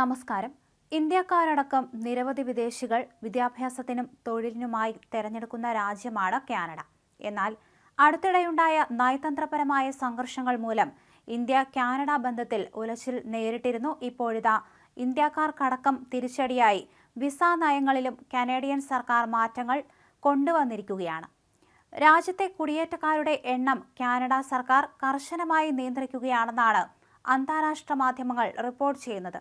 നമസ്കാരം. ഇന്ത്യക്കാരടക്കം നിരവധി വിദേശികൾ വിദ്യാഭ്യാസത്തിനും തൊഴിലിനുമായി തെരഞ്ഞെടുക്കുന്ന രാജ്യമാണ് കാനഡ. എന്നാൽ അടുത്തിടെയുണ്ടായ നയതന്ത്രപരമായ സംഘർഷങ്ങൾ മൂലം ഇന്ത്യ കാനഡ ബന്ധത്തിൽ ഉലച്ചിൽ നേരിട്ടിരുന്നു. ഇപ്പോഴിതാ ഇന്ത്യക്കാർക്കടക്കം തിരിച്ചടിയായി വിസ നയങ്ങളിലും കനേഡിയൻ സർക്കാർ മാറ്റങ്ങൾ കൊണ്ടുവന്നിരിക്കുകയാണ്. രാജ്യത്തെ കുടിയേറ്റക്കാരുടെ എണ്ണം കാനഡ സർക്കാർ കർശനമായി നിയന്ത്രിക്കുകയാണെന്നാണ് അന്താരാഷ്ട്ര മാധ്യമങ്ങൾ റിപ്പോർട്ട് ചെയ്യുന്നത്.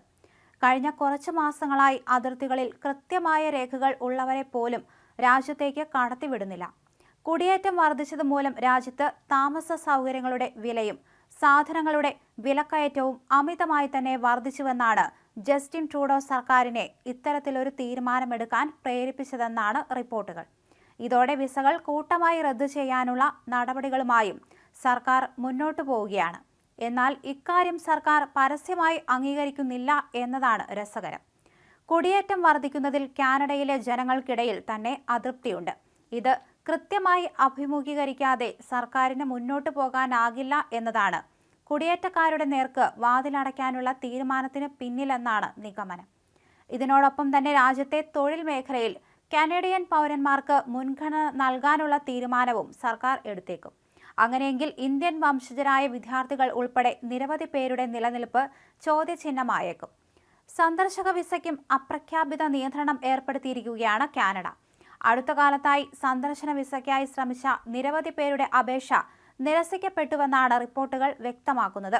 കഴിഞ്ഞ കുറച്ച് മാസങ്ങളായി അതിർത്തികളിൽ കൃത്യമായ രേഖകൾ ഉള്ളവരെ പോലും രാജ്യത്തേക്ക് കടത്തിവിടുന്നില്ല. കുടിയേറ്റം വർദ്ധിച്ചത് മൂലം രാജ്യത്ത് താമസ സൗകര്യങ്ങളുടെ വിലയും സാധനങ്ങളുടെ വിലക്കയറ്റവും അമിതമായി തന്നെ വർദ്ധിച്ചുവെന്നാണ് ജസ്റ്റിൻ ട്രൂഡോ സർക്കാരിനെ ഇത്തരത്തിലൊരു തീരുമാനമെടുക്കാൻ പ്രേരിപ്പിച്ചതെന്നാണ് റിപ്പോർട്ടുകൾ. ഇതോടെ വിസകൾ കൂട്ടമായി റദ്ദു ചെയ്യാനുള്ള നടപടികളുമായും സർക്കാർ മുന്നോട്ടു പോവുകയാണ്. എന്നാൽ ഇക്കാര്യം സർക്കാർ പരസ്യമായി അംഗീകരിക്കുന്നില്ല എന്നതാണ് രസകരം. കുടിയേറ്റം വർദ്ധിക്കുന്നതിൽ കാനഡയിലെ ജനങ്ങൾക്കിടയിൽ തന്നെ അതൃപ്തിയുണ്ട്. ഇത് കൃത്യമായി അഭിമുഖീകരിക്കാതെ സർക്കാരിന് മുന്നോട്ടു പോകാനാകില്ല എന്നതാണ്. കുടിയേറ്റക്കാരുടെ നേർക്ക് വാതിലടയ്ക്കാനുള്ള തീരുമാനത്തിന് പിന്നിലെന്നാണ് നിഗമനം. ഇതിനോടൊപ്പം തന്നെ രാജ്യത്തെ തൊഴിൽ മേഖലയിൽ കാനഡിയൻ പൗരന്മാർക്ക് മുൻഗണന നൽകാനുള്ള തീരുമാനവും സർക്കാർ എടുത്തേക്കും. അങ്ങനെയെങ്കിൽ ഇന്ത്യൻ വംശജരായ വിദ്യാർത്ഥികൾ ഉൾപ്പെടെ നിരവധി പേരുടെ നിലനിൽപ്പ് ചോദ്യചിഹ്നമായേക്കും. സന്ദർശക വിസയ്ക്കും അപ്രഖ്യാപിത നിയന്ത്രണം ഏർപ്പെടുത്തിയിരിക്കുകയാണ് കാനഡ. അടുത്ത കാലത്തായി സന്ദർശന വിസയ്ക്കായി ശ്രമിച്ച നിരവധി പേരുടെ അപേക്ഷ നിരസിക്കപ്പെട്ടുവെന്നാണ് റിപ്പോർട്ടുകൾ വ്യക്തമാക്കുന്നത്.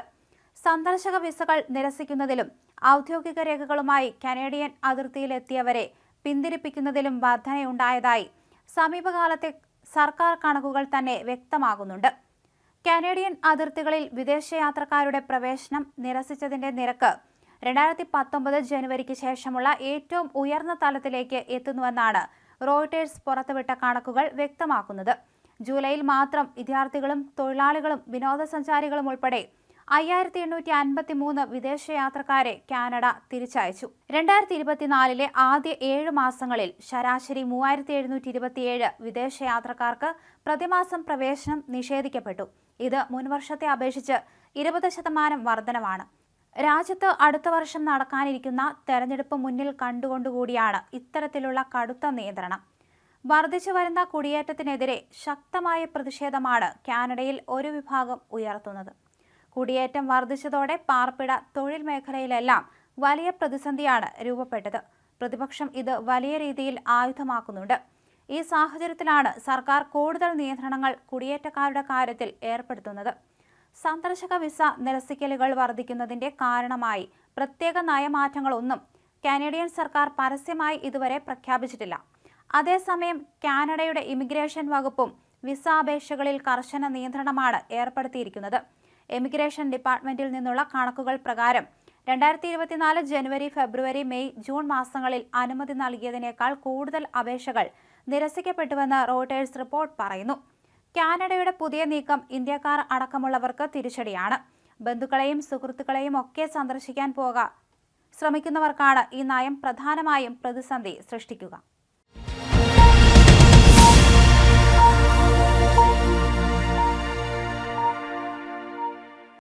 സന്ദർശക വിസകൾ നിരസിക്കുന്നതിലും ഔദ്യോഗിക രേഖകളുമായി കനേഡിയൻ അതിർത്തിയിലെത്തിയവരെ പിന്തിരിപ്പിക്കുന്നതിലും വർധനയുണ്ടായതായി സമീപകാലത്തെ സർക്കാർ കണക്കുകൾ തന്നെ വ്യക്തമാകുന്നുണ്ട്. കാനേഡിയൻ അതിർത്തികളിൽ വിദേശയാത്രക്കാരുടെ പ്രവേശനം നിരസിച്ചതിന്റെ നിരക്ക് രണ്ടായിരത്തി പത്തൊമ്പത് ജനുവരിക്ക് ശേഷമുള്ള ഏറ്റവും ഉയർന്ന തലത്തിലേക്ക് എത്തുന്നുവെന്നാണ് റോയിട്ടേഴ്സ് പുറത്തുവിട്ട കണക്കുകൾ വ്യക്തമാക്കുന്നത്. ജൂലൈയിൽ മാത്രം വിദ്യാർത്ഥികളും തൊഴിലാളികളും വിനോദസഞ്ചാരികളും ഉൾപ്പെടെ അയ്യായിരത്തി എണ്ണൂറ്റി അൻപത്തി മൂന്ന് വിദേശയാത്രക്കാരെ കാനഡ തിരിച്ചയച്ചു. രണ്ടായിരത്തി ഇരുപത്തിനാലിലെ ആദ്യ ഏഴ് മാസങ്ങളിൽ ശരാശരി മൂവായിരത്തി എഴുന്നൂറ്റി ഇരുപത്തിയേഴ് വിദേശയാത്രക്കാർക്ക് പ്രതിമാസം പ്രവേശനം നിഷേധിക്കപ്പെട്ടു. ഇത് മുൻവർഷത്തെ അപേക്ഷിച്ച് ഇരുപത് ശതമാനം വർധനവാണ് രാജ്യത്ത് അടുത്ത വർഷം നടക്കാനിരിക്കുന്ന തെരഞ്ഞെടുപ്പ് മുന്നിൽ കണ്ടുകൊണ്ടുകൂടിയാണ് ഇത്തരത്തിലുള്ള കടുത്ത നിയന്ത്രണം. വർദ്ധിച്ചു വരുന്ന കുടിയേറ്റത്തിനെതിരെ ശക്തമായ പ്രതിഷേധമാണ് കാനഡയിൽ ഒരു വിഭാഗം ഉയർത്തുന്നത്. കുടിയേറ്റം വർദ്ധിച്ചതോടെ പാർപ്പിട തൊഴിൽ മേഖലയിലെല്ലാം വലിയ പ്രതിസന്ധിയാണ് രൂപപ്പെട്ടത്. പ്രതിപക്ഷം ഇത് വലിയ രീതിയിൽ ആയുധമാക്കുന്നുണ്ട്. ഈ സാഹചര്യത്തിലാണ് സർക്കാർ കൂടുതൽ നിയന്ത്രണങ്ങൾ കുടിയേറ്റക്കാരുടെ കാര്യത്തിൽ ഏർപ്പെടുത്തുന്നത്. സന്ദർശക വിസ നിരസിക്കലുകൾ വർദ്ധിക്കുന്നതിന്റെ കാരണമായി പ്രത്യേക നയമാറ്റങ്ങളൊന്നും കാനഡിയൻ സർക്കാർ പരസ്യമായി ഇതുവരെ പ്രഖ്യാപിച്ചിട്ടില്ല. അതേസമയം കാനഡയുടെ ഇമിഗ്രേഷൻ വകുപ്പും വിസ അപേക്ഷകളിൽ കർശന നിയന്ത്രണമാണ് ഏർപ്പെടുത്തിയിരിക്കുന്നത്. എമിഗ്രേഷൻ ഡിപ്പാർട്ട്മെന്റിൽ നിന്നുള്ള കണക്കുകൾ പ്രകാരം രണ്ടായിരത്തി ഇരുപത്തിനാല് ജനുവരി ഫെബ്രുവരി മെയ് ജൂൺ മാസങ്ങളിൽ അനുമതി നൽകിയതിനേക്കാൾ കൂടുതൽ അപേക്ഷകൾ നിരസിക്കപ്പെട്ടുവെന്ന് റോട്ടേഴ്സ് റിപ്പോർട്ട് പറയുന്നു. കാനഡയുടെ പുതിയ നീക്കം ഇന്ത്യക്കാർ അടക്കമുള്ളവർക്ക് തിരിച്ചടിയാണ്. ബന്ധുക്കളെയും സുഹൃത്തുക്കളെയും ഒക്കെ സന്ദർശിക്കാൻ പോകാൻ ശ്രമിക്കുന്നവർക്കാണ് ഈ നയം പ്രധാനമായും പ്രതിസന്ധി സൃഷ്ടിക്കുക.